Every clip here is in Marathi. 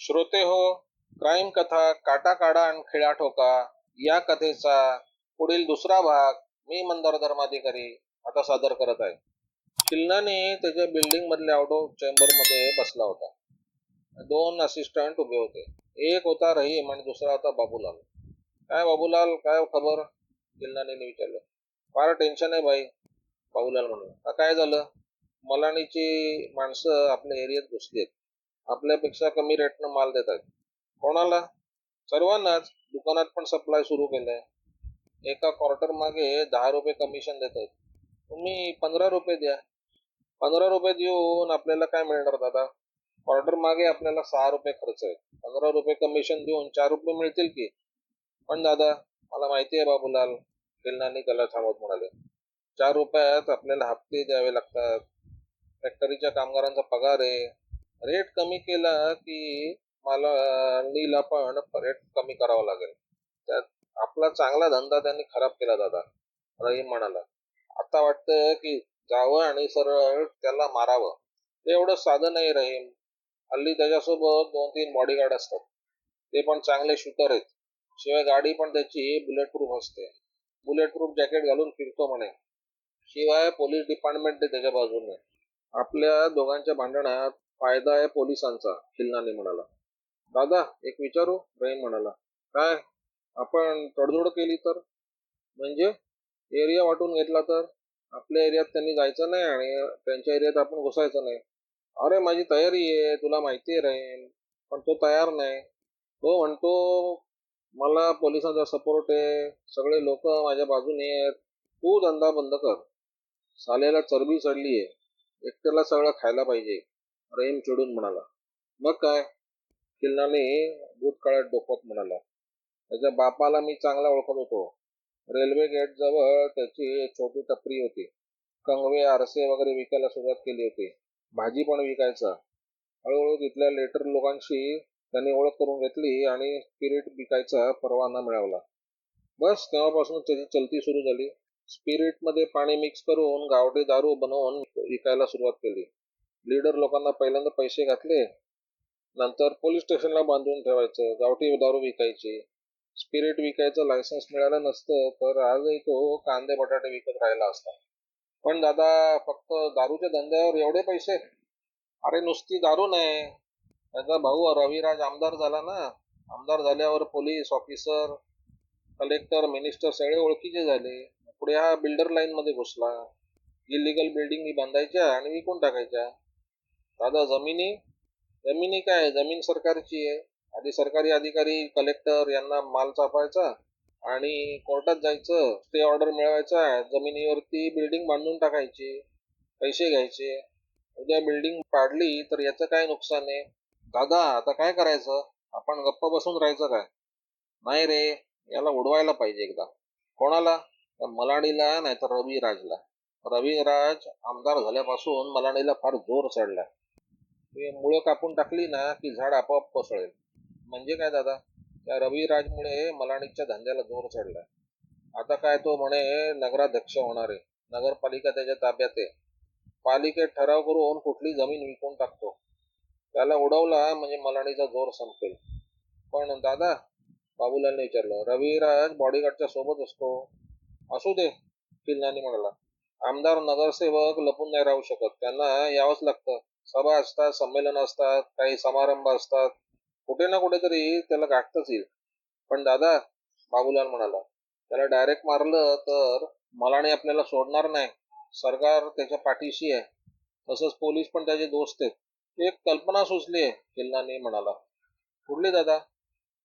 श्रोते हो क्राईम कथा काटा काढा आणि खिळा ठोका या कथेचा पुढील दुसरा भाग मी मंदार धर्माधिकारी आता सादर करत आहे. किल्लाने त्याच्या बिल्डिंग मधल्या आउटडोर चेंबरमध्ये बसला होता. दोन असिस्टंट उभे होते. एक होता रहीम आणि दुसरा होता बाबूलाल. काय बाबूलाल काय खबर? किल्लाने विचारलं. फार टेन्शन आहे भाई बाबूलाल म्हणलं. काय झालं? मलाणीची माणसं आपल्या एरियात घुसली आहेत आपल्यापेक्षा कमी रेटनं माल देत आहेत कोणाला? सर्वांनाच. दुकानात पण सप्लाय सुरू केलंय. एका क्वार्टर मागे दहा रुपये कमिशन देत आहेत तुम्ही पंधरा रुपये द्या. पंधरा रुपये देऊन आपल्याला काय मिळणार दादा? क्वार्टर मागे आपल्याला सहा रुपये खर्च आहे पंधरा रुपये कमिशन देऊन चार रुपये मिळतील की? पण दादा मला माहिती आहे बाबूलाल किल्लानी त्याला थांबवत म्हणाले. चार रुपयात आपल्याला हप्ते द्यावे लागतात. फॅक्टरीच्या कामगारांचा पगार आहे. रेट कमी केला की मला नीला पण रेट कमी करावा लागेल. त्यात आपला चांगला धंदा त्यांनी खराब केला दादा रहीम म्हणाला. आता वाटतं की जावं आणि सरळ त्याला मारावं. ते एवढं साधं नाही रहीम हल्ली त्याच्यासोबत दोन तीन बॉडीगार्ड असतात. ते पण चांगले शूटर आहेत. शिवाय गाडी पण त्याची बुलेट प्रूफ असते. बुलेट प्रूफ जॅकेट घालून फिरतो म्हणे. शिवाय पोलीस डिपार्टमेंट आहे त्याच्या बाजूने. आपल्या दोघांच्या भांडणात फायदा आहे पोलिसांचा खिल्लाने म्हणाला. दादा एक विचारू? रहीम म्हणाला. काय? आपण तडजोड केली तर? म्हणजे? एरिया वाटून घेतला तर? आपल्या एरियात त्यांनी जायचं नाही आणि त्यांच्या एरियात आपण घुसायचं नाही. अरे माझी तयारी आहे तुला माहिती आहे रहीम पण तो तयार नाही. तो म्हणतो मला पोलिसांचा सपोर्ट आहे. सगळे लोक माझ्या बाजूने आहेत. तू धंदा बंद कर. साल्याला चरबी चढली आहे एकट्याला सगळं खायला पाहिजे. रहीम चिडून म्हणाला. मग काय? किल्लाने भूतकाळात डोकत म्हणाला. त्याच्या बापाला मी चांगला ओळखत होतो. रेल्वे गेट जवळ त्याची एक छोटी टपरी होती. कंगवे आरसे वगैरे विकायला सुरुवात केली होती. भाजी पण विकायचा. हळूहळू तिथल्या लेटर लोकांशी त्यांनी ओळख करून घेतली आणि स्पिरिट विकायचा परवाना मिळवला बस तेव्हापासून त्याची चलती सुरू झाली. स्पिरिटमध्ये पाणी मिक्स करून गावठी दारू बनवून विकायला सुरुवात केली. लीडर लोकांना पहिल्यांदा पैसे घातले नंतर पोलीस स्टेशनला बांधून ठेवायचं गावठी दारू विकायची स्पिरिट विकायचं लायसन्स मिळालं नसतं तर आजही तो कांदे बटाटे विकत राहिला असता. पण दादा फक्त दारूच्या धंद्यावर एवढे पैसे? अरे नुसती दारू नाही. त्याचा भाऊ रविराज आमदार झाला ना. आमदार झाल्यावर पोलीस ऑफिसर कलेक्टर मिनिस्टर सगळे ओळखीचे झाले. पुढे हा बिल्डर लाईन मध्ये घुसला. इलिगल बिल्डिंग बांधायच्या आणि विकून टाकायच्या. दादा जमिनी? जमिनी काय जमीन सरकारची आहे. आधी सरकारी अधिकारी कलेक्टर यांना माल चापायचा आणि कोर्टात जायचं. स्टे ऑर्डर मिळवायचा. जमिनीवरती बिल्डिंग बांधून टाकायची. पैसे घ्यायचे. उद्या बिल्डिंग पाडली तर याचं काय नुकसान आहे? दादा आता काय करायचं? आपण गप्प बसून राहायचं काय? नाही रे याला उडवायला पाहिजे एकदा. कोणाला? मलाडीला नाहीतर रविराजला. रविराज आमदार झाल्यापासून मलाडीला फार जोर चढलाय. मुळं कापून टाकली ना की झाड आपोआप कोसळेल. म्हणजे काय दादा? त्या रविराजमुळे मलाणीच्या धंद्याला जोर चढला आता काय तो म्हणे नगराध्यक्ष होणार आहे. नगरपालिका त्याच्या ताब्यात आहे. पालिकेत ठराव करून कुठली जमीन विकून टाकतो. त्याला उडवला म्हणजे मलाणीचा जोर संपेल. पण दादा बाबूलालने विचारलं रविराज बॉडीगार्डच्या सोबत असतो. असू दे किल्लानी म्हणाला. आमदार नगरसेवक लपून नाही राहू शकत. त्यांना यावंच लागतं. सभा असतात संमेलन असतात काही समारंभ असतात. कुठे ना कुठेतरी त्याला गाठतच येईल. पण दादा बाबूलाल म्हणाला त्याला डायरेक्ट मारलं तर मलाने आपल्याला सोडणार नाही. सरकार त्याच्या पाठीशी आहे. तसंच पोलीस पण त्याचे दोस्त आहेत. एक कल्पना सुचली आहे किल्लानी म्हणाला. कुठली दादा.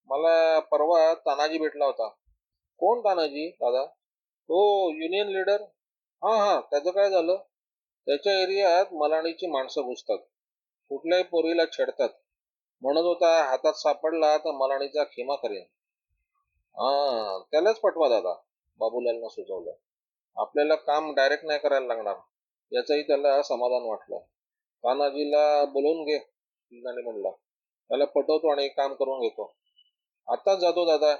मला परवा तानाजी भेटला होता. कोण तानाजी दादा? तो युनियन लीडर हा हा त्याचं काय झालं? त्याच्या एरियात मलाणीची माणसं घुसतात कुठल्याही पोरीला छेडतात. म्हणत होता हातात सापडला तर मलाणीचा खिमा करेन. हा त्यालाच पटवा दादा बाबूलालनं सुचवलं. आपल्याला काम डायरेक्ट नाही करायला लागणार. याचंही त्याला समाधान वाटलं. तानाजीला बोलवून घे किल्लाने म्हणला. त्याला पटवतो आणि एक काम करून घेतो. आताच जातो दादा.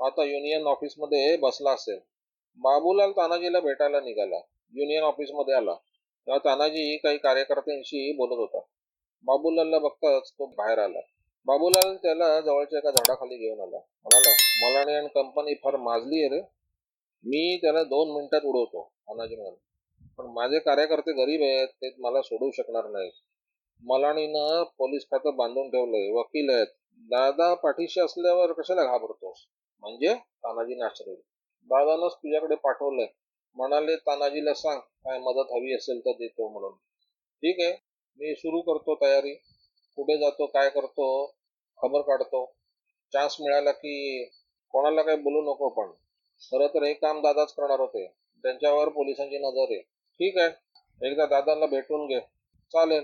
आता युनियन ऑफिसमध्ये बसला असेल. बाबूलाल तानाजीला भेटायला निघाला. युनियन ऑफिसमध्ये आला. तेव्हा तानाजी काही कार्यकर्त्यांशी बोलत होता. बाबूलालला बघताच तो बाहेर आला. बाबूलाल त्याला जवळच्या एका झाडाखाली घेऊन आला. म्हणाला मलाणी आणि कंपनी फार माजली आहे रे. मी त्याला दोन मिनिटात उडवतो तानाजी म्हणाले. पण माझे कार्यकर्ते गरीब आहेत ते मला सोडवू शकणार नाहीत. मलाणीनं पोलीस खातं बांधून ठेवलंय वकील आहेत. दादा पाठीशी असल्यावर कशाला घाबरतोस? म्हणजे? तानाजीने आश्चर्य दादानंच तुझ्याकडे पाठवलंय. म्हणाले तानाजीला सांग काय मदत हवी असेल तर देतो म्हणून. ठीक आहे मी सुरू करतो तयारी. कुठे जातो काय करतो खबर काढतो. चान्स मिळाला की कोणाला काही बोलू नको पण. खरं तर हे काम दादाच करणार होते. त्यांच्यावर पोलिसांची नजर आहे. ठीक आहे एकदा दादांना भेटून घे. चालेल.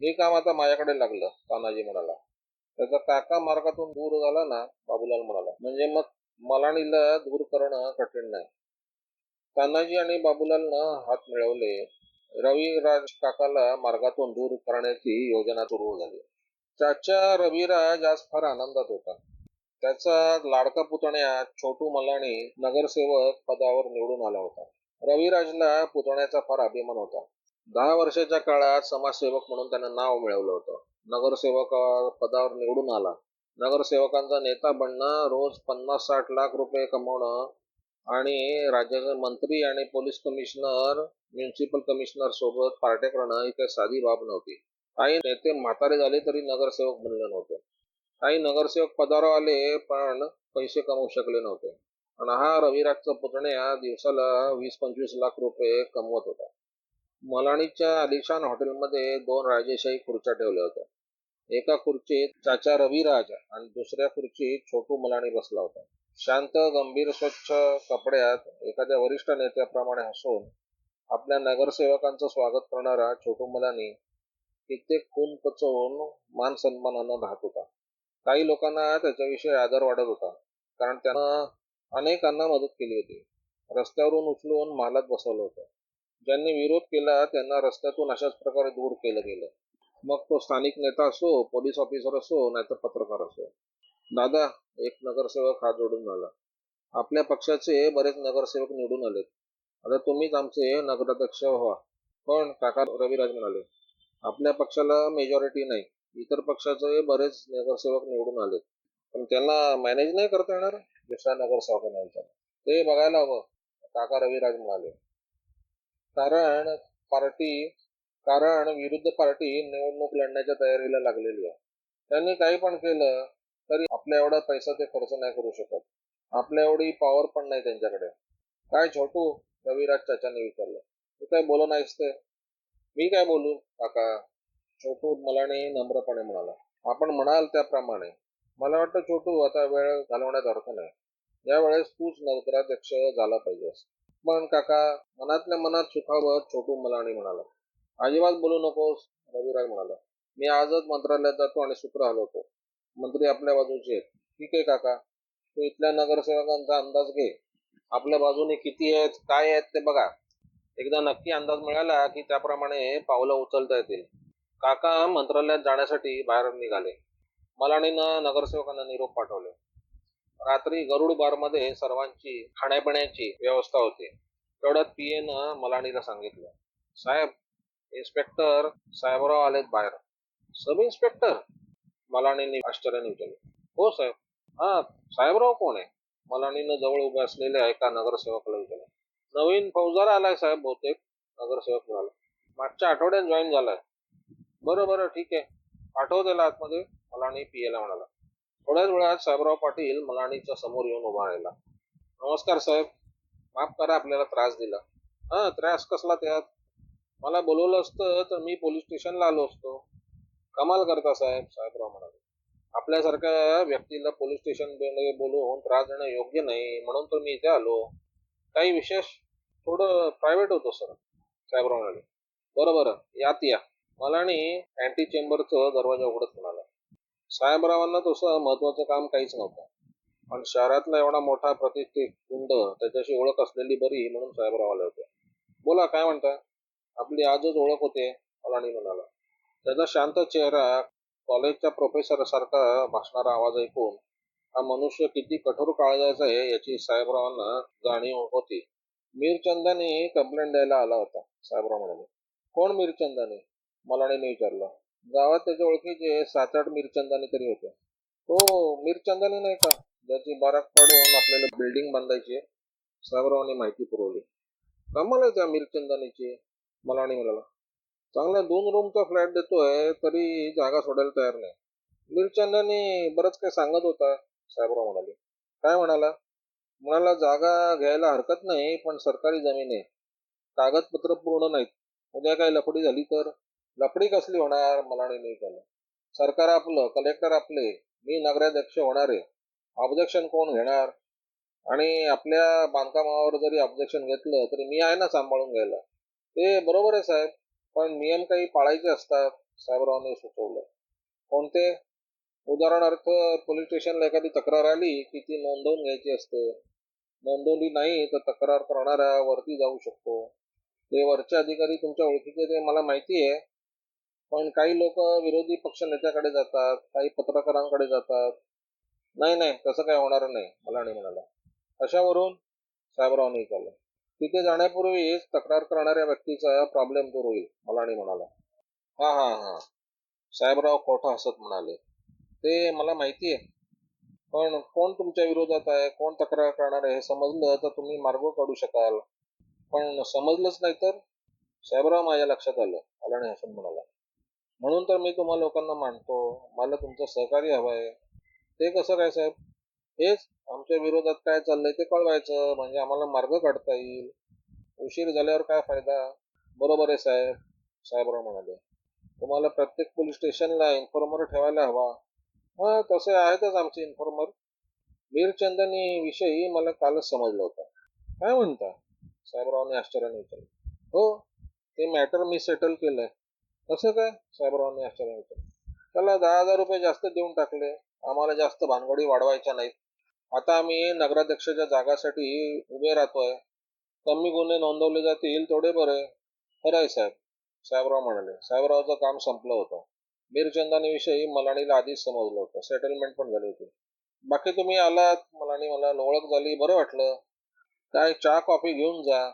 हे काम आता माझ्याकडे लागलं तानाजी म्हणाला. त्याचा काका मार्गातून दूर झाला ना बाबूलाल म्हणाला. म्हणजे मग मलाणीला दूर करणं कठीण नाही. तानाजी आणि बाबूलालनं हात मिळवले. रविराज काकाला मार्गातून दूर करण्याची योजना सुरू झाली. चाचा रविराज आज फार आनंदात होता. त्याचा लाडका पुतण्या छोटू मलाणी नगरसेवक पदावर निवडून आला होता. रविराजला पुतण्याचा फार अभिमान होता. दहा वर्षाच्या काळात समाजसेवक म्हणून त्यानं नाव मिळवलं होतं. नगरसेवक पदावर निवडून आला. नगरसेवकांचा नेता बनणं रोज पन्नास साठ लाख रुपये कमवणं आणि राज्याचे मंत्री आणि पोलीस कमिशनर म्युन्सिपल कमिशनर सोबत पार्ट्या करणं ही काही साधी बाब नव्हती. काही नेते म्हातारे झाले तरी नगरसेवक बनले नव्हते. काही नगरसेवक पदावर आले पण पैसे कमवू शकले नव्हते. आणि हा रविराजचा पुतण्या दिवसाला वीस पंचवीस लाख रुपये कमवत होता. मलाणीच्या आलिशान हॉटेलमध्ये दोन राजेशाही खुर्च्या ठेवल्या होत्या. एका खुर्चीत चाचा रविराज आणि दुसऱ्या खुर्चीत छोटू मलाणी बसला होता. शांत गंभीर स्वच्छ कपड्यात एखाद्या वरिष्ठ नेत्याप्रमाणे हसून आपल्या नगरसेवकांचं स्वागत करणारा छोटू मुलांनी कित्येक खून पचवून मान सन्मानानं राहत होता. काही लोकांना त्याच्याविषयी आदर वाढत होता कारण त्यानं अनेकांना मदत केली होती. रस्त्यावरून उचलून महालात बसवलं होतं. ज्यांनी विरोध केला त्यांना रस्त्यातून अशाच प्रकारे दूर केलं गेलं. मग तो स्थानिक नेता असो पोलीस ऑफिसर असो नाहीतर पत्रकार असो. दादा एक नगरसेवक हात जोडून आला. आपल्या पक्षाचे बरेच नगरसेवक निवडून आलेत. आता तुम्हीच आमचे नगराध्यक्ष व्हा. पण काका रविराज म्हणाले आपल्या पक्षाला मेजॉरिटी नाही. इतर पक्षाचे बरेच नगरसेवक निवडून आलेत. पण त्यांना मॅनेज नाही करता येणार? दुसऱ्या नगरसेवकांना विचार ते बघायला हवं. काका रविराज म्हणाले कारण पार्टी कारण विरुद्ध पार्टी निवडणूक लढण्याच्या तयारीला लागलेली आहे. त्यांनी काही पण केलं तरी आपल्या एवढा पैसा ते खर्च नाही करू शकत. आपल्या एवढी पॉवर पण नाही त्यांच्याकडे. काय छोटू? रविराज चाचाने विचारलं. तू काय बोलू नाहीस ते? मी काय बोलू? काका छोटू मलाने नम्रपणे म्हणाला. आपण म्हणाल त्याप्रमाणे. मला वाटतं छोटू आता वेळ घालवण्यात अर्थ नाही. यावेळेस तूच नगराध्यक्ष झाला पाहिजेस. पण काका मनातल्या मनात सुखावत छोटू मलाणी म्हणाला. अजिबात बोलू नकोस रविराज म्हणाला. मी आजच मंत्रालयात जातो आणि सूत्र हलवतो मंत्री आपल्या बाजूचे आहेत. ठीक आहे काका. तू इथल्या नगरसेवकांचा अंदाज घे. आपल्या बाजूने किती आहेत काय आहेत ते बघा. एकदा नक्की अंदाज मिळाला की त्याप्रमाणे पावलं उचलता येतील. काका मंत्रालयात जाण्यासाठी बाहेर निघाले. मलाणीनं नगरसेवकांना निरोप पाठवले. रात्री गरुड बारमध्ये सर्वांची खाण्यापिण्याची व्यवस्था होती. तेवढ्यात पीएनं मलाणीला सांगितलं साहेब इन्स्पेक्टर साहेबराव आलेत बाहेर. Sub inspector? मलाणीने आश्चर्याने विचारले हो साहेब. हा साहेबराव कोण आहे? मलाणीनं जवळ उभे असलेल्या एका नगरसेवकाला विचारलं. नवीन फौजदार आलाय साहेब बहुतेक. नगरसेवक म्हणाला मागच्या आठवड्यात जॉईन झालाय. बरं बरं ठीक आहे. पाठव त्याला आतमध्ये. मलाणी पियला म्हणाला. थोड्याच वेळात साहेबराव पाटील मलाणीच्या समोर येऊन उभा राहिला. नमस्कार साहेब. माफ करा आपल्याला त्रास दिला. हा त्रास कसला त्यात? मला बोलवलं असतं तर मी पोलीस स्टेशनला आलो असतो. कमाल करता साहेब साहेबराव म्हणाले. आपल्यासारख्या व्यक्तीला पोलीस स्टेशन बोलवून त्रास देणं योग्य नाही म्हणून तर मी इथे आलो. काही विशेष थोडं प्रायव्हेट होतं सर साहेबराव म्हणाले. बरं बरं. यात या. मलाणी अँटी चेंबरचं दरवाजा उघडत म्हणाला साहेबरावांना तसं महत्वाचं काम काहीच नव्हतं. पण शहरातला एवढा मोठा प्रतिष्ठित गुंड त्याच्याशी ओळख असलेली बरी म्हणून साहेबराव आले होते. बोला काय म्हणता आपली आजच ओळख होते मलाणी म्हणाला. त्याचा शांत चेहरा कॉलेजच्या प्रोफेसर सारखा भासणारा आवाज ऐकून हा मनुष्य किती कठोर काळजाचा आहे याची साहेबरावांना जाणीव होती. मीरचंदाने कंप्लेंट द्यायला आला होता साहेबराव म्हणाले. कोण मीरचंदाने? मलाणीने विचारलं. गावात त्याच्या ओळखीचे सात आठ मिरचंदानी तरी होते. हो मिरचंदानी नाही का? ज्याची बाराक पाडून आपल्याला बिल्डिंग बांधायची साहेबरावांनी माहिती पुरवली. कमाल आहे त्या मिरचंदानीची मला आणि म्हणाला. चांगला दोन रूमचा फ्लॅट देतोय तरी जागा सोडायला तयार नाही. मिरचंदानी बरंच काही सांगत होता साहेबराव म्हणाले. काय म्हणाला? म्हणाला जागा घ्यायला हरकत नाही पण सरकारी जमीन आहे. कागदपत्र पूर्ण नाहीत. उद्या काय लफडी झाली तर? लफडी कसली होणार? मला नाही केलं सरकार आपलं कलेक्टर आपले. मी नगराध्यक्ष होणार आहे. ऑब्जेक्शन कोण घेणार? आणि आपल्या बांधकामावर जरी ऑब्जेक्शन घेतलं तरी मी आहे ना सांभाळून घ्यायला? ते बरोबर आहे साहेब. पण नियम काही पाळायचे असतात साहेबरावांनी सुचवलं. कोणते? उदाहरणार्थ पोलीस स्टेशनला एखादी तक्रार आली की ती नोंदवून घ्यायची असते. नोंदवली नाही तर तक्रार करणारा वरती जाऊ शकतो. ते वरचे अधिकारी तुमच्या ओळखीचे ते मला माहिती आहे पण काही लोक विरोधी पक्ष नेत्याकडे जातात काही पत्रकारांकडे जातात. नाही नाही तसं काही होणार नाही मला नाही म्हणाला. अशावरून साहेबरावांनी विचारलं. तिथे जाण्यापूर्वीच तक्रार करणाऱ्या व्यक्तीचा प्रॉब्लेम दूर होईल मलाणी म्हणाला हा हा हा. साहेबराव खोटं हसत म्हणाले. ते मला माहिती आहे पण कोण तुमच्या विरोधात आहे? कोण तक्रार करणार आहे? हे समजलं तर तुम्ही मार्ग काढू शकाल. पण समजलंच नाही तर? साहेबराव माझ्या लक्षात आलं. मलाणी नाही हसून म्हणाला. म्हणून तर मी तुम्हा लोकांना मानतो. मला तुमचं सहकार्य हवं आहे ते कसं काय साहेब? हेच आमच्या विरोधात काय चाललंय ते कळवायचं. म्हणजे आम्हाला मार्ग काढता येईल. उशीर झाल्यावर काय फायदा? बरोबर आहे साहेब. साहेबराव म्हणाले. तुम्हाला प्रत्येक पोलीस स्टेशनला इन्फॉर्मर ठेवायला हवा. हा तसे आहेतच आमचे इन्फॉर्मर मीरचंदनी विषयी मला कालच समजलं होतं. काय म्हणता? साहेबरावने आश्चर्याने विचारलं. हो ते मॅटर मी सेटल केलंय. कसं काय? साहेबरावने आश्चर्याने विचारलं. त्याला दहा हजार रुपये जास्त देऊन टाकले. आम्हाला जास्त भानगडी वाढवायच्या नाहीत. आता आम्ही नगराध्यक्षाच्या जागासाठी उभे राहतोय. कमी गुन्हे नोंदवले जातील तेवढे बरे. खरं आहे साहेब. साहेबराव म्हणाले. साहेबरावचं काम संपलं होतं. मीरचंदानीविषयी मलाणीला आधीच समजलं होतं. सेटलमेंट पण झाली होती. बाकी तुम्ही आलात. मलाणी मला ओळख झाली. बरं वाटलं. काय चहा कॉफी घेऊन जा.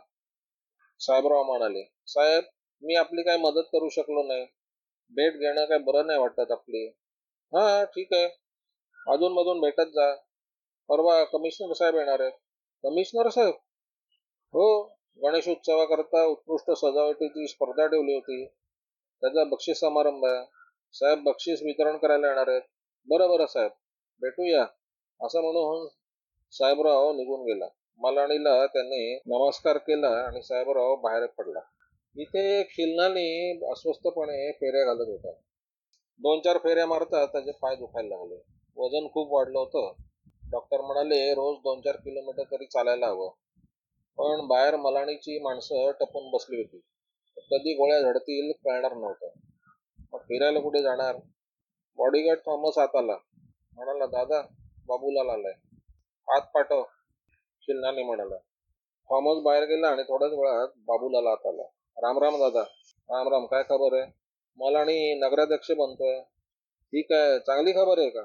साहेबराव म्हणाले. साहेब मी आपली काय मदत करू शकलो नाही. भेट घेणं काय बरं नाही वाटत आपली. हा ठीक आहे. अधून मधून भेटत जा. परवा कमिशनर साहेब येणार आहेत. कमिशनर साहेब? हो गणेशोत्सवाकरता उत्कृष्ट सजावटीची स्पर्धा ठेवली होती. त्याचा बक्षीस समारंभ आहे. साहेब बक्षीस वितरण करायला येणार आहेत. बरं बरं साहेब. भेटूया. असं म्हणून साहेबराव निघून गेला. मलाणीला त्यांनी नमस्कार केला आणि साहेबराव बाहेर पडला. इथे खिलनाने अस्वस्थपणे फेऱ्या घालत होता. दोन चार फेऱ्या मारतात त्याचे पाय दुखायला लागले. वजन खूप वाढलं होतं. डॉक्टर म्हणाले रोज दोन चार किलोमीटर तरी चालायला हवं. पण बाहेर मलाणीची माणसं टपून बसली होती. कधी गोळ्या झडतील कळणार नव्हतं. मग फिरायला कुठे जाणार? बॉडीगार्ड थॉमस आत आला म्हणाला दादा बाबूलाल आलाय हात पाठव शिलनाने म्हणाला. थॉमस बाहेर गेला आणि थोड्याच वेळात बाबूलाल आत आला. राम राम दादा. राम राम काय खबर आहे? मला आणि नगराध्यक्ष बनतोय. ठीक आहे चांगली खबर आहे का?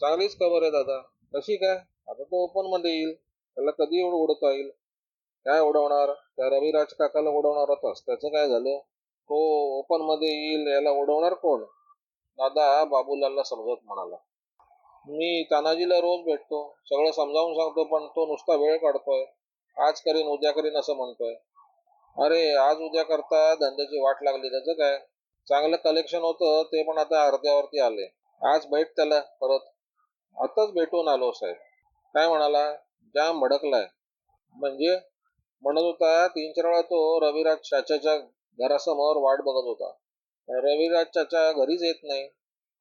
चांगलीच खबर आहे दादा. कशी काय? आता तो ओपनमध्ये येईल. त्याला कधी एवढं उडवता येईल? काय उडवणार त्या रविराज काकाला उडवणार होतास त्याचं काय झालं? तो ओपनमध्ये येईल याला उडवणार कोण? दादा बाबूलालला समजत म्हणाला. मी तानाजीला रोज भेटतो. सगळं समजावून सांगतो पण तो नुसता वेळ काढतोय. आज करीन उद्या करीन असं म्हणतोय. अरे आज उद्या करता धंद्याची वाट लागली. त्याचं काय? चांगलं कलेक्शन होतं ते पण आता अर्ध्यावरती आले. आज भेट त्याला परत. आताच भेटून आलो साहेब. काय म्हणाला? जाम भडकलाय. म्हणजे? म्हणत होता तीन चार वेळा तो रविराज चाच्याच्या घरासमोर वाट बघत होता. रविराज चाचा घरीच येत नाही.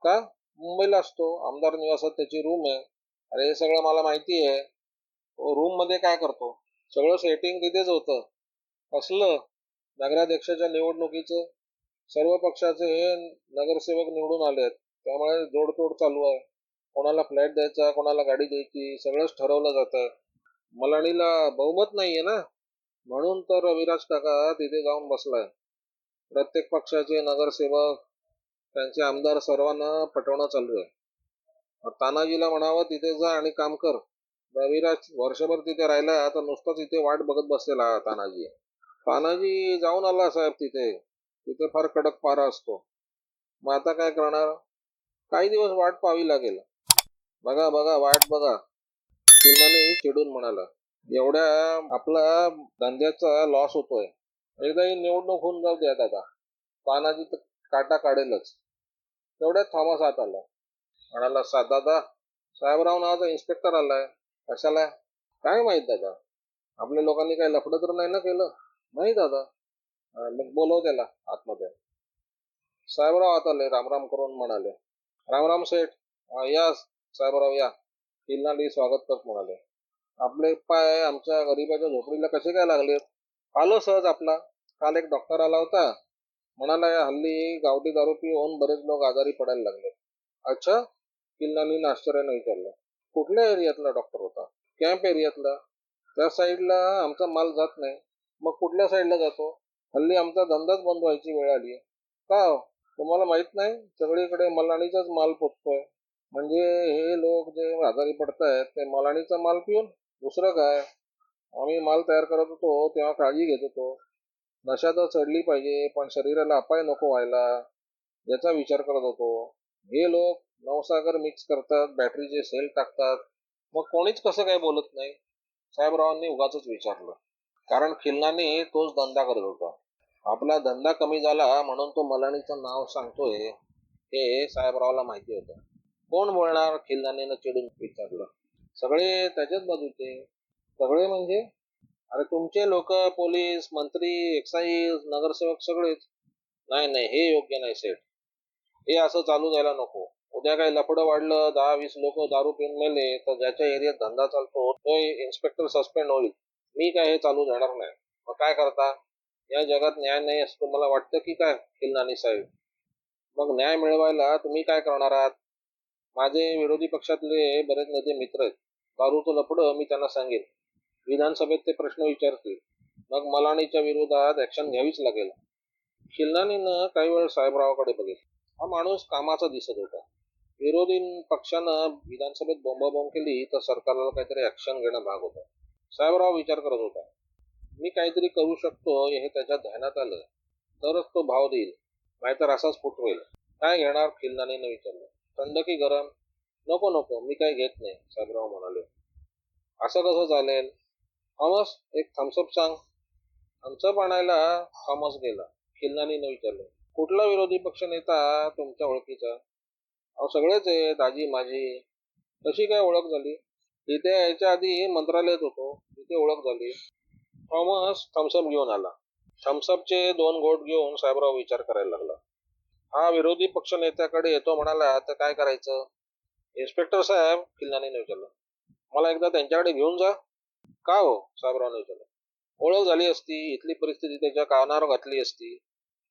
का? मुंबईला असतो. आमदार निवासात त्याची रूम आहे. अरे हे सगळं मला माहिती आहे. रूममध्ये काय करतो? सगळं सेटिंग तिथेच होतं. असलं नगराध्यक्षाच्या निवडणुकीचं? सर्व पक्षाचे हे नगरसेवक निवडून आलेत. त्यामुळे जोडतोड चालू आहे. कोणाला फ्लॅट द्यायचा कोणाला गाडी द्यायची सगळंच ठरवलं जात. मलाणीला बहुमत नाहीये ना. म्हणून तर रविराज काका तिथे जाऊन बसलाय. प्रत्येक पक्षाचे नगरसेवक त्यांचे आमदार सर्वांना पटवणं चालू आहे. तानाजीला म्हणावं तिथे जा आणि काम कर. रविराज वर्षभर तिथे राहिला आता नुसताच इथे वाट बघत बसलेला तानाजी. तानाजी जाऊन आला साहेब तिथे. तिथे फार कडक पारा असतो. मग आता काय करणार? काही दिवस वाट पाहावी लागेल. बघा बघा वाट बघा. चिन्हाने चिडून म्हणाला एवढ्या आपला धंद्याचा लॉस होतोय. एकदा ही निवडणूक होऊन जाऊ द्या दादा. तानाजी तर काटा काढेलच. तेवढ्यात थॉमस आत आला. म्हणाला सा दादा साहेबराव नावाचा इन्स्पेक्टर आलाय. कशाला? काय माहीत दादा? आपल्या लोकांनी काही लफडं तर नाही ना केलं? नाही दादा. मग बोलव त्याला आतमध्ये. साहेबराव आत आले रामराम करून म्हणाले रामराम सेठ या साहेबराव या. किल्लांनी स्वागत करत म्हणाले. आपले पाय आमच्या गरीबाच्या झोपडीला कसे काय लागले? आलो सहज आपला. काल एक डॉक्टर आला होता. म्हणाला "या हल्ली गावठी दारू पिऊन बरेच लोक आजारी पडायला लागले. अच्छा? किल्लानी आश्चर्य नाही विचारलं. कुठल्या एरियातला डॉक्टर होता? कॅम्प एरियातला. त्या साईडला आमचा माल जात नाही. मग कुठल्या साईडला जातो? हल्ली आमचा धंदाच बंद व्हायची वेळ आली का हो? तुम्हाला माहीत नाही? सगळीकडे मलाणीचाच माल पोचतोय. म्हणजे हे लोक जे आजारी पडतायत ते मलाणीचा माल पिऊन दुसरं काय? आम्ही माल तयार करत होतो तेव्हा काळजी घेत होतो. नशा तर चढली पाहिजे पण शरीराला अपाय नको व्हायला याचा विचार करत होतो. हे लोक नवसागर मिक्स करतात बॅटरीचे सेल टाकतात. मग कोणीच कसं काय बोलत नाही? साहेबरावांनी उगाच विचारलं. कारण खिल्लाने तोच धंदा करत होता. आपला धंदा कमी झाला म्हणून तो मलाणीचं नाव सांगतोय हे साहेबरावला माहिती होतं. कोण बोलणार खिल्लानीनं चिडून? विचारलं. सगळे त्याच्याच बाजूचे. सगळे म्हणजे अरे तुमचे लोक पोलीस मंत्री एक्साईज नगरसेवक सगळेच. नाही नाही हे योग्य नाही सेठ. हे असं चालू जायला नको. उद्या काही लफडं वाढलं दहा वीस लोक दारू पिऊन मेले तर ज्याच्या एरियात धंदा चालतो तो इन्स्पेक्टर सस्पेंड होईल. मी काय हे चालू जाणार नाही. मग काय करता? या जगात न्याय नाही असं तुम्हाला वाटतं की काय किल्लानी साहेब? मग न्याय मिळवायला तुम्ही काय करणार आहात? माझे विरोधी पक्षातले बरेच नेते मित्र आहेत. दारूचं लपडं मी त्यांना सांगेन. विधानसभेत ते प्रश्न विचारतील. मग मलाणीच्या विरोधात ऍक्शन घ्यावीच लागेल. खिल्लानीनं काही वेळ साहेबरावाकडे बघितलं. हा माणूस कामाचा दिसत होता. विरोधी पक्षानं विधानसभेत बोंबाबोंब केली तर सरकारला काहीतरी ऍक्शन घेणं भाग होतं. साहेबराव विचार करत होता. मी काहीतरी करू शकतो हे त्याच्या ध्यानात आलं. तरच तो भाव देईल. नाहीतर असाच फुटवेल. काय घेणार? खिल्लानीनं विचारलं. थंड की गरम नको नको मी काही घेत नाही साहेबराव म्हणाले. असं कसं चालेल? थॉमस एक थम्सअप सांग. थम्सअप आणायला थॉमस गेला. खिल्लानीनं विचारलं. कुठला विरोधी पक्ष नेता तुमच्या ओळखीचा? अहो सगळेच आहे दाजी माझी कशी काय ओळख झाली? इथे यायच्या आधी मंत्रालयात होतो तिथे ओळख झाली. थॉमस थम्सअप घेऊन आला. थम्सअपचे दोन घोट घेऊन साहेबराव विचार करायला लागला. हा विरोधी पक्ष नेत्याकडे येतो म्हणाला तर काय करायचं? इन्स्पेक्टर साहेब किल्ल्याने विचारलं मला एकदा त्यांच्याकडे घेऊन जा. का हो? साहेबरावने विचारलं. ओळख झाली असती इथली परिस्थिती त्याच्या कानावर घातली असती.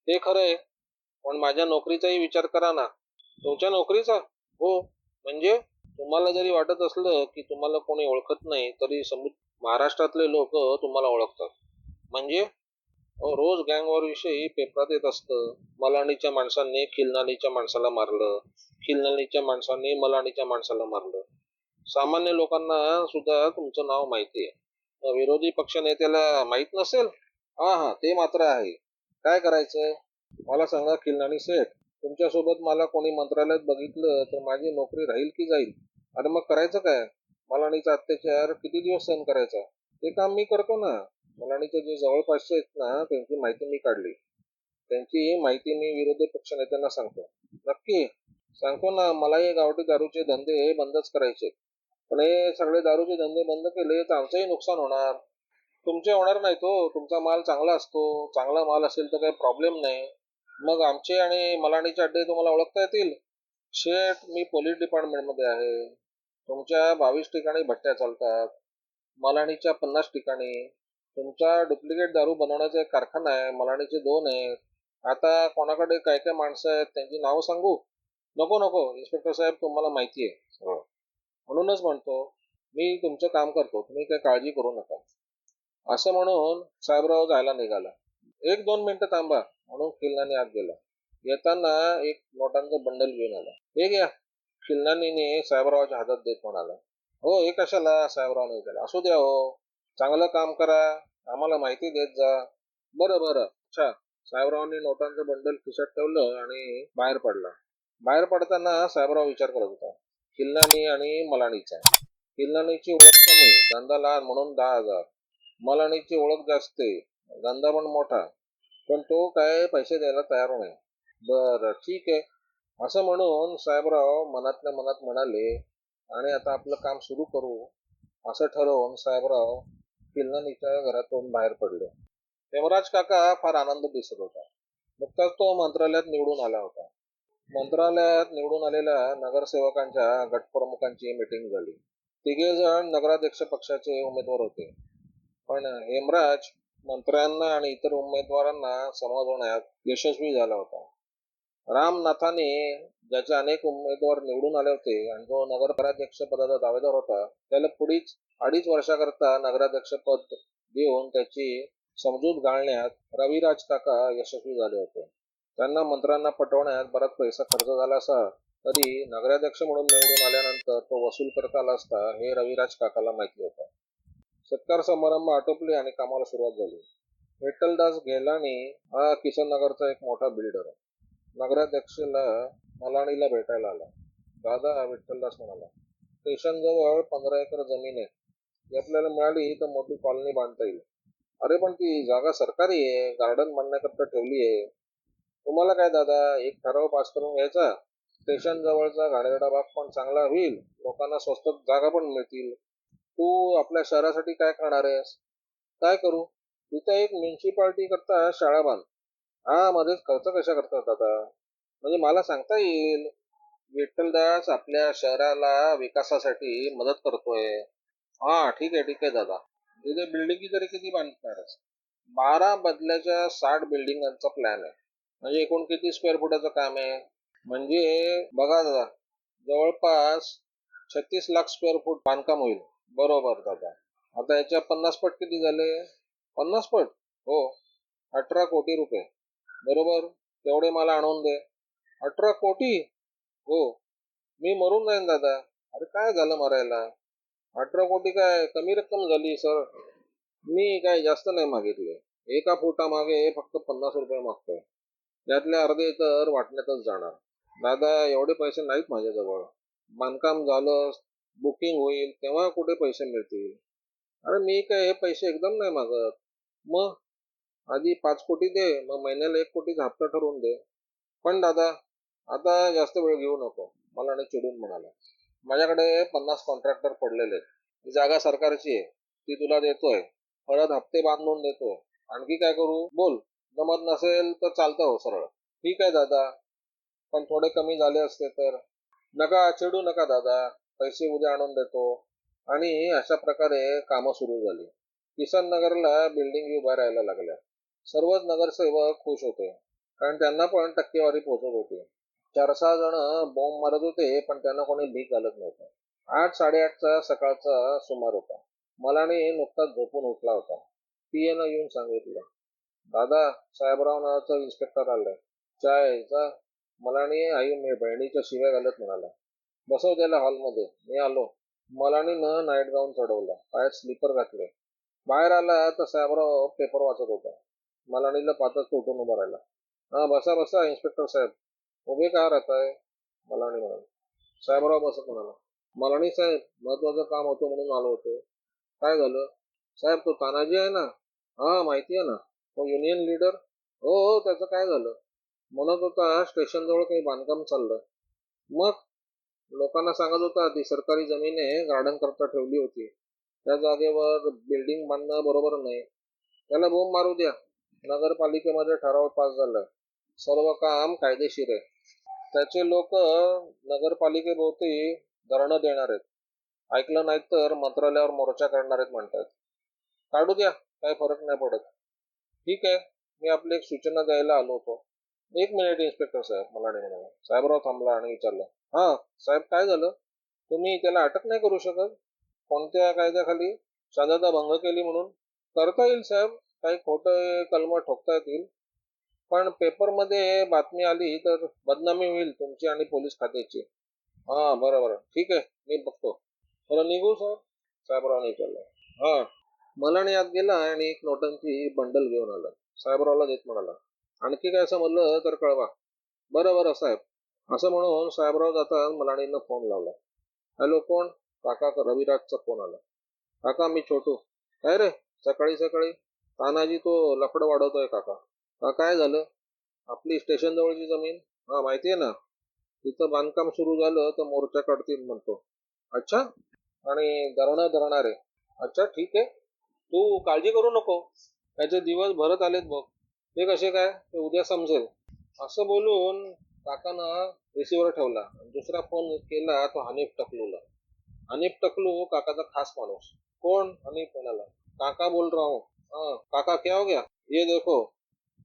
ते खरं आहे पण माझ्या नोकरीचाही विचार करा ना तुमच्या नोकरीचा? हो. म्हणजे? तुम्हाला जरी वाटत असलं की तुम्हाला कोणी ओळखत नाही तरी समु महाराष्ट्रातले लोक तुम्हाला ओळखतात. म्हणजे? रोज गँगवॉर विषयी पेपरात येत असतं. मलाणीच्या माणसांनी खिलनानीच्या माणसाला मारलं. खिलनानीच्या माणसांनी मलाणीच्या माणसाला मारलं. सामान्य लोकांना सुद्धा तुमचं नाव माहिती आहे विरोधी पक्ष नेत्याला माहीत नसेल? हा हा ते मात्र आहे. काय करायचं? मला सांगा खिलनानी सेठ तुमच्यासोबत मला कोणी मंत्रालयात बघितलं तर माझी नोकरी राहील की जाईल? आणि मग करायचं काय? मलाणीचा अत्याचार किती दिवस सहन करायचा? ते काम मी करतो ना. मलाणीचे जे जवळपासचे आहेत ना त्यांची माहिती मी काढली. त्यांची माहिती मी विरोधी पक्ष नेत्यांना सांगतो. नक्की सांगतो ना मलाही गावठी दारूचे धंदे बंदच करायचे पण हे सगळे दारूचे धंदे बंद केले तर आमचंही नुकसान होणार. तुमचे होणार नाही तो. तुमचा माल चांगला असतो. चांगला माल असेल तर काही प्रॉब्लेम नाही. मग आमचे आणि मलाणीचे अड्डे तुम्हाला ओळखता येतील? शेठ मी पोलीस डिपार्टमेंटमध्ये आहे. तुमच्या बावीस ठिकाणी भट्ट्या चालतात. मलाणीच्या पन्नास ठिकाणी. तुमचा डुप्लिकेट दारू बनवण्याचा एक कारखाना आहे मलाणीचे दोन आहे. आता कोणाकडे काय काय माणसं आहेत त्यांची नावं सांगू? नको नको. इन्स्पेक्टर साहेब तुम्हाला माहिती आहे सगळं. म्हणूनच म्हणतो मी तुमचं काम करतो. तुम्ही काही काळजी करू नका. असं म्हणून साहेबराव जायला निघाला. एक दोन मिनिटं थांबा. म्हणून खिल्लाने आत गेला. येताना एक नोटांचं बंडल घेऊन आला. हे घ्या. खिल्लानीने साहेबरावाच्या हातात देत म्हणाला. हो हे कशाला? साहेबरावने विचारलं असू द्या हो. चांगलं काम करा आम्हाला माहिती देत जा. बरं बरं. अच्छा साहेबरावांनी नोटांचं बंडल खिशात ठेवलं आणि बाहेर पडला. बाहेर पडताना साहेबराव विचार करत होता. किल्लानी आणि मलाणीचा. किल्लानीची ओळख कमी. धंदा लहान म्हणून दहा हजार. मलाणीची ओळख जास्त धंदा पण मोठा. पण तो काय पैसे द्यायला तयार नाही. बरं ठीक आहे. असं म्हणून साहेबराव मनातल्या मनात म्हणाले आणि आता आपलं काम सुरू करू. असं ठरवून साहेबराव किल्लानीच्या घरातून बाहेर पडले. यमराज काका फार आनंद दिसत होता. नुकताच तो मंत्रालयात निवडून आला होता. मंत्रालयात निवडून आलेल्या नगरसेवकांच्या गटप्रमुखांची मीटिंग झाली. तिघे जण नगराध्यक्ष पक्षाचे उमेदवार होते. पण हेमराज मंत्र्यांना आणि इतर उमेदवारांना समजवण्यात यशस्वी झाला होता. रामनाथाने ज्याचे अनेक उमेदवार निवडून आले होते आणि जो नगरप्राध्यक्ष पदाचा दावेदार होता त्याला पुढीच अडीच वर्षाकरता नगराध्यक्ष पद देऊन त्याची समजूत घालण्यात रविराज काका यशस्वी झाले होते. त्यांना मंत्र्यांना पटवण्यात बराच पैसा खर्च झाला असा तरी नगराध्यक्ष म्हणून निवडून आल्यानंतर तो वसूल करता आला असता हे रविराज काकाला माहिती होता. सत्कार समारंभ आटोपले आणि कामाला सुरुवात झाली. विठ्ठलदास गेलाणी हा किसन नगरचा एक मोठा बिल्डर आहे. नगराध्यक्षला मलाणीला भेटायला आला. दादा विठ्ठलदास म्हणाला स्टेशन जवळ पंधरा एकर जमीन आहे. ती आपल्याला मिळाली तर मोठी कॉलनी बांधता येईल. अरे पण ती जागा सरकारी आहे. गार्डन बांधण्याकरता ठेवली आहे. तुम्हाला काय दादा एक ठराव पास करून घ्यायचा? स्टेशन जवळचा गाडगडा भाग पण चांगला होईल. लोकांना स्वस्तात जागा पण मिळतील. तू आपल्या शहरासाठी काय करणार आहेस? काय करू? तिथं एक म्युन्सिपाल्टी करता शाळा बांध. हा मध्येच खर्च कशा करतात दादा म्हणजे मला सांगता येईल विठ्ठलदास आपल्या शहराला विकासासाठी मदत करतोय. हा ठीक आहे ठीक आहे दादा. तिथे बिल्डिंगी तरी किती बांधणारच बारा बदल्याच्या साठ बिल्डिंगांचा प्लॅन आहे. म्हणजे एकूण किती स्क्वेअर फुटाचं काम आहे? म्हणजे बघा दादा जवळपास छत्तीस लाख स्क्वेअर फूट बांधकाम होईल. बरोबर दादा. आता याच्या पन्नास पट किती झाले? पन्नास पट? हो. अठरा कोटी रुपये. बरोबर? तेवढे मला आणून दे. अठरा कोटी? हो. मी मरून जाईन दादा. अरे काय झालं मरायला? अठरा कोटी काय? कमी रक्कम झाली सर. मी काय जास्त नाही मागितले. एका फुटामागे फक्त पन्नास रुपये मागतोय. त्यातले अर्धे तर वाटण्यातच जाणार. दादा एवढे पैसे नाहीत माझ्याजवळ. बांधकाम झालं बुकिंग होईल तेव्हा कुठे पैसे मिळतील? अरे मी काय हे पैसे एकदम नाही मागत. मग? आधी पाच कोटी दे मग महिन्याला एक कोटीचा हप्ता ठरवून दे. पण दादा आता जास्त वेळ घेऊ नको. मला आणि चिडून म्हणाला. माझ्याकडे पन्नास कॉन्ट्रॅक्टर पडलेले आहेत. जागा सरकारची आहे. ती तुला देतोय. परत हप्ते बांधून देतोय. आणखी काय करू? बोल. जमत नसेल तर चालतं हो सरळ. ठीक आहे दादा. पण थोडे कमी झाले असते तर? नका चिडू नका दादा. पैसे उद्या आणून देतो. आणि अशा प्रकारे कामं सुरू झाली. किसन नगरला बिल्डिंग उभ्या राहायला लागल्या. सर्वच नगरसेवक खुश होते. कारण त्यांना पण टक्केवारी पोहोचत होती. चार सहा जण बॉम्ब मारत होते पण त्यांना कोणी भीक घालत नव्हतं. आठ साडेआठचा सकाळचा सुमार होता. मलाने नुकताच झोपून उठला होता. पीएनं येऊन सांगितलं दादा साहेबराव नावाचा इन्स्पेक्टर आलाय. चाय जा. मलाने आई मी बहिणीच्या शिव्या घालत म्हणाला. बसव त्याला हॉलमध्ये. मी आलो. मलानीनं नाईट गाऊन चढवला. पायात स्लीपर घातले. बाहेर आला तर साहेबराव पेपर वाचत होता. मलानीला पातच तो उठून उभा राहिला. हा बसा बसा इन्स्पेक्टर साहेब. उभे का राहताय? मलानी म्हणाले. साहेबराव बसत म्हणाला. मलानी साहेब महत्वाचं काम होतं म्हणून आलो होतो. काय झालं? साहेब तो तानाजी आहे ना? हा माहिती आहे ना? तो युनियन लीडर हो हो त्याचं काय झालं? म्हणत होता स्टेशन जवळ काही बांधकाम चाललं मग? लोकांना सांगत होता ती सरकारी जमीने गार्डन करता ठेवली होती. त्या जागेवर बिल्डिंग बांधणं बरोबर नाही. त्याला बोंब मारू द्या. नगरपालिकेमध्ये ठराव पास झाला. सर्व काम कायदेशीर आहे. त्याचे लोक नगरपालिकेभोवती धरणं देणार आहेत. ऐकलं नाही तर मंत्रालयावर मोर्चा करणार आहेत म्हणतात. काढू द्या काही फरक नाही पडत. ठीक आहे मी आपली एक सूचना द्यायला आलो होतो. एक मिनिट इन्स्पेक्टर साहेब मला नाही म्हणाला. साहेबराव थांबला आणि विचारलं. हा साहेब काय झालं? तुम्ही त्याला अटक नाही करू शकत? कोणत्या कायद्याखाली? शांतता भंग केली म्हणून? करता येईल साहेब. काही खोटं कलम ठोकता येतील. पण पेपरमध्ये बातमी आली तर बदनामी होईल तुमची आणि पोलीस खात्याची. हा बरं बरं ठीक आहे मी बघतो. बरं निघू सर. साहेबरावने विचारलं. हा. मला आत गेला आणि एक नोटांची बंडल घेऊन आला. साहेबरावला देत म्हणाला. आणखी काय समजलं तर कळवा. बरं बरं साहेब. असं म्हणून साहेबराव जातात मलाणीनं फोन लावला. हॅलो कोण? काका रविराजचा फोन आला. काका मी छोटू. काय रे? सकाळी सकाळी? तानाजी तो लफड वाढवतोय काका. का काय झालं? आपली स्टेशन जवळची जमीन? हा माहितीये ना. तिथं बांधकाम सुरू झालं तर मोर्चा काढतील म्हणतो. अच्छा? आणि धरणं धरणार आहे. अच्छा ठीक आहे. तू काळजी करू नको. त्याचे दिवस भरत आलेत बघ. ते कसे काय? ते उद्या समजेल. असं बोलून काकानं रिसिव्हर ठेवला. आणि दुसरा फोन केला तो हनीफ टकलूला. हनीफ टकलू काकाचा खास माणूस. कोण? हनीफ म्हणाला. काका बोल राहू हाँ काका क्या हो गया? ये देखो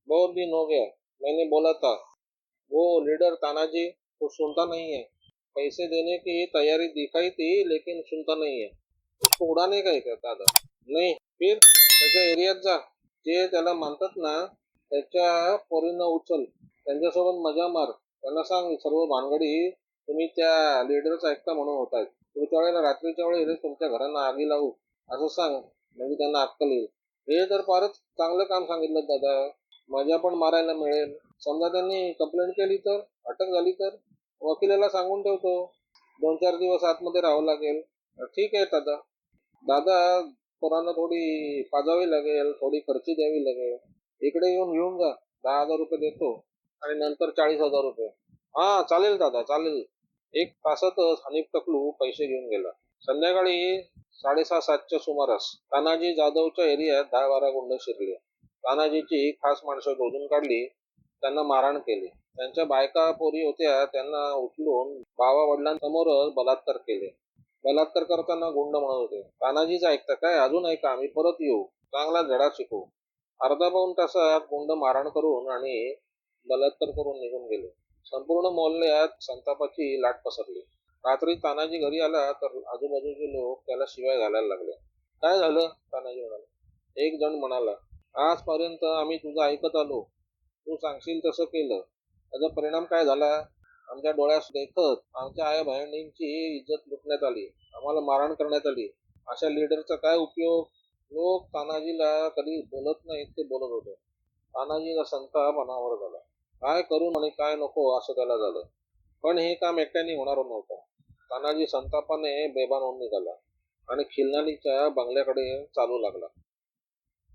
बहुत दिन हो गया मैंने बोला था वो लीडर तानाजी को सुनता नहीं है। पैसे देने की तैयारी दिखाई थी लेकिन सुनता नहीं है। उसको उड़ाने का ही कहता था नहीं फिर त्याच्या एरियात जा। जे त्याला मानतात ना त्याच्या पोरींना उचल त्यांच्यासोबत मजा मार त्यांना सांग सर्व भानगडी तुम्ही त्या लीडरचं ऐकता म्हणून होत आहेत पुढच्या वेळेला रात्रीच्या वेळेस तुमच्या घरांना आगी लावू असं सांग म्हणजे त्यांना अक्कल येईल. हे तर फारच चांगलं काम सांगितलं दादा. मजा पण मारायला मिळेल. समजा त्यांनी कंप्लेंट केली तर अटक झाली तर वकिलाला सांगून ठेवतो. दोन चार दिवस आतमध्ये राहावं लागेल. ठीक आहे दादा. दादा पोरांना थोडी पाजावी लागेल थोडी खर्ची द्यावी लागेल. इकडे येऊन घेऊन जा. दहा हजार रुपये देतो. आणि नंतर चाळीस हजार रुपये. हा चालेल दादा चालेल. एक तासातच हनीफ टकलू पैसे घेऊन गेला. संध्याकाळी साडेसहा सातच्या सुमारास तानाजी जाधवच्या एरियात दहा बारा गुंड शिरले. तानाजीची खास माणसं शोधून काढली त्यांना मारहाण केली. त्यांच्या बायका पोरी होत्या त्यांना उचलून बाबा वडिलांसमोरच बलात्कार केले. बलात्कार करताना गुंड म्हणत होते तानाजीच ऐकता काय? अजून ऐका आम्ही परत येऊ. चांगला धडा शिकू. अर्धा पाऊन तासात गुंड मारहाण करून आणि बलात्कार करून निघून गेले. संपूर्ण मोहल्ल्यात संतापाची लाट पसरली. रात्री तानाजी घरी आला तर आजूबाजूचे लोक त्याला शिवाय घालायला लागले. काय झालं? तानाजी म्हणाला. एक जण म्हणाला आजपर्यंत आम्ही तुझं ऐकत आलो. तू सांगशील तसं केलं. त्याचा परिणाम काय झाला? आमच्या डोळ्यास देखत आमच्या आई बहिणींची इज्जत लुटण्यात आली. आम्हाला मारहाण करण्यात आली. अशा लीडरचा काय उपयोग? लोक तानाजीला कधी बोलत नाहीत ते बोलत होते. तानाजीचा संताप अनावर झाला. काय करू आणि काय नको? असं त्याला झालं. पण हे काम एकट्याने होणार नव्हतं. तानाजी संतापाने बेभान होऊन निघाला आणि खिलनानीच्या बंगल्याकडे चालू लागला.